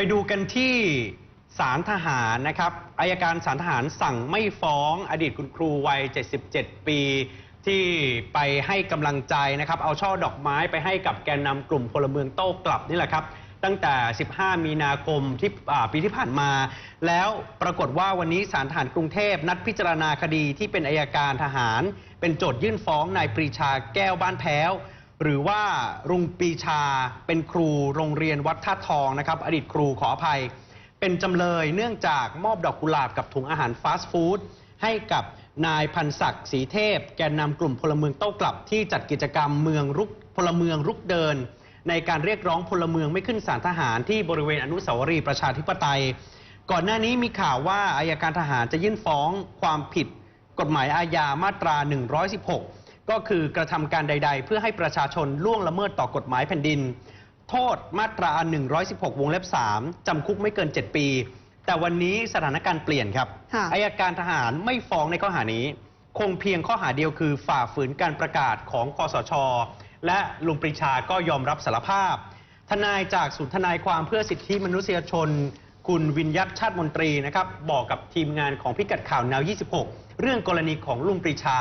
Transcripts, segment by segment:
ไปดูกันที่ศาลทหารนะครับอายการศาลทหารสั่งไม่ฟ้องอดีตคุณครูวัย 77 ปี ที่ไปให้กำลังใจนะครับ เอาช่อดอกไม้ไปให้กับแกนนำกลุ่มพลเมืองโต้กลับนี่แหละครับ ตั้งแต่ 15 มีนาคมที่ปีที่ผ่านมา แล้วปรากฏว่าวันนี้ศาลทหารกรุงเทพนัดพิจารณาคดีที่เป็นอายการทหาร เป็นโจทยื่นฟ้องนายปรีชาแก้วบ้านแพ้ว หรือว่ารุงปีชาเป็นครูโรงเรียนวัดท่าทองนะครับ อดีตครูขออภัย เป็นจำเลยเนื่องจากมอบดอกกุหลาบกับถุงอาหารฟาสต์ฟู้ดให้กับนายพันศักดิ์ศรีเทพ แกนนำกลุ่มพลเมืองโต้กลับที่จัดกิจกรรมเมืองรุกพลเมืองรุกเดิน ในการเรียกร้องพลเมืองไม่ขึ้นศาลทหารที่บริเวณอนุสาวรีย์ประชาธิปไตย ก่อนหน้านี้มีข่าวว่าอายการทหารจะยื่นฟ้องความผิดกฎหมายอาญามาตรา 116 ก็คือกระทำการใด ๆ เพื่อให้ประชาชนล่วงละเมิดต่อกฎหมายแผ่นดิน โทษมาตรา 116 วงเล็บ 3 จำคุกไม่เกิน 7 ปี แต่วันนี้สถานการณ์เปลี่ยนครับค่ะอายการทหารไม่ฟ้องในข้อหานี้ คงเพียงข้อหาเดียวคือฝ่าฝืนการประกาศของคอสช และลุงปรีชาก็ยอมรับสารภาพ ทนายจากศูนย์ทนายความเพื่อสิทธิมนุษยชน คุณวินยัตชาติมนตรีนะครับบอกกับทีมงานของพิกัดข่าวแนว 26 เรื่องกรณีของลุงปรีชา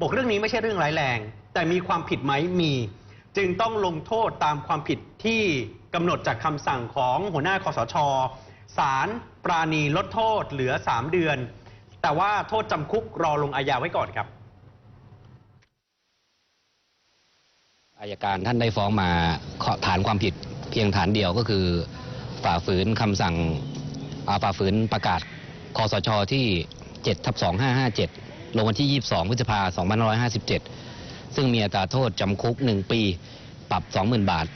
บอกเรื่องนี้ไม่ใช่เรื่องร้ายแรง แต่มีความผิดไหมมี จึงต้องลงโทษตามความผิดที่กำหนดจากคำสั่งของหัวหน้าคอสชศาลปราณีลดโทษเหลือ 3 เดือน แต่ว่าโทษจำคุกรอลงอาญาไว้ก่อนครับอายการท่านได้ฟ้องมาฐานความผิดเพียงฐานเดียวก็คือฝ่าฝืนคำสั่ง ฝ่าฝืนประกาศคอสชที่7ทับ2557 ลงวันที่ 22 พฤษภาคม2557 ซึ่งมีอัตราโทษจำคุก 1 ปี ปรับ 20,000 บาท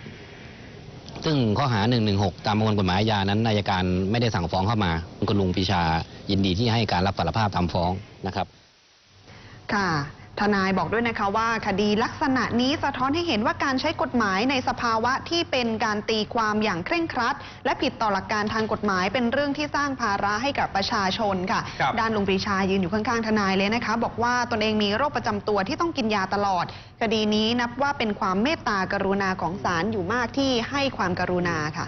ซึ่งข้อหา 116 ตามประมวลกฎหมายอาญานั้นอายการไม่ได้สั่งฟ้องเข้ามาคุณลุงปีชายินดีที่ให้การรับสารภาพตามฟ้องนะครับ ค่ะ ทนายบอกด้วยนะคะว่าคดีลักษณะนี้สะท้อนให้เห็นว่าการใช้กฎหมายในสภาวะที่เป็นการตีความอย่างเคร่งครัด และผิดต่อหลักการทางกฎหมาย เป็นเรื่องที่สร้างภาระให้กับประชาชนค่ะ ครับ ด้านลุงปรีชายืนอยู่ข้างๆทนายเลยนะคะ บอกว่าตนเองมีโรคประจำตัวที่ต้องกินยาตลอด คดีนี้นับว่าเป็นความเมตตากรุณาของศาลอยู่มากที่ให้ความกรุณาค่ะ